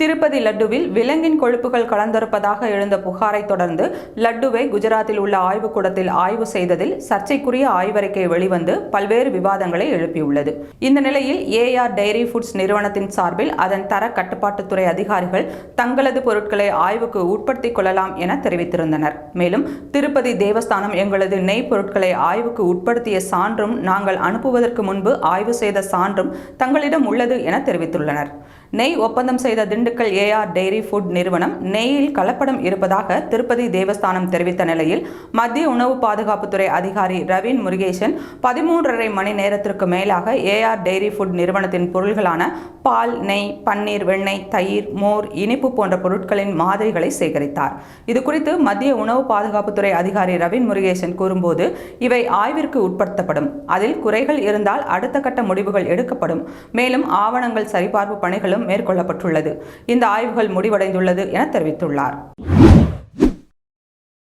திருப்பதி லட்டுவில் விலங்கின் கொழுப்புகள் கலந்திருப்பதாக எழுந்த புகாரை தொடர்ந்து லட்டுவை குஜராத்தில் உள்ள ஆய்வுக்கூடத்தில் ஆய்வு செய்ததில் சர்ச்சைக்குரிய ஆய்வறிக்கை வெளிவந்து பல்வேறு விவாதங்களை எழுப்பியுள்ளது. இந்த நிலையில் ஏஆர் டைரி ஃபுட்ஸ் நிறுவனத்தின் சார்பில் அதன் தர கட்டுப்பாட்டுத்துறை அதிகாரிகள் தங்களது பொருட்களை ஆய்வுக்கு உட்படுத்திக் கொள்ளலாம் என தெரிவித்திருந்தனர். மேலும் திருப்பதி தேவஸ்தானம் எங்களது நெய் பொருட்களை ஆய்வுக்கு உட்படுத்திய சான்றும் நாங்கள் அனுப்புவதற்கு முன்பு ஆய்வு செய்த சான்றும் தங்களிடம் உள்ளது என தெரிவித்துள்ளனர். நெய் ஒப்பந்தம் செய்த திண்டு திண்டுக்கல் ஏஆர் டெய்ரி ஃபுட் நிறுவனம் நெய்யில் கலப்படம் இருப்பதாக திருப்பதி தேவஸ்தானம் தெரிவித்த நிலையில் மத்திய உணவு பாதுகாப்புத்துறை அதிகாரி ரவீன் முருகேசன் பதிமூன்றரை மணி நேரத்திற்கு மேலாக ஏஆர் டெய்ரி ஃபுட் நிறுவனத்தின் பொருள்களான பால் நெய் பன்னீர் வெண்ணெய் தயிர் மோர் இனிப்பு போன்ற பொருட்களின் மாதிரிகளை சேகரித்தார். இதுகுறித்து மத்திய உணவு பாதுகாப்புத்துறை அதிகாரி ரவீன் முருகேசன் கூறும்போது இவை ஆய்விற்கு உட்படுத்தப்படும். அதில் குறைகள் இருந்தால் அடுத்த கட்ட முடிவுகள் எடுக்கப்படும். மேலும் ஆவணங்கள் சரிபார்ப்பு பணிகளும் மேற்கொள்ளப்பட்டுள்ளது. இந்த ஆய்வுகள் முடிவடைந்துள்ளது என தெரிவித்துள்ளார்.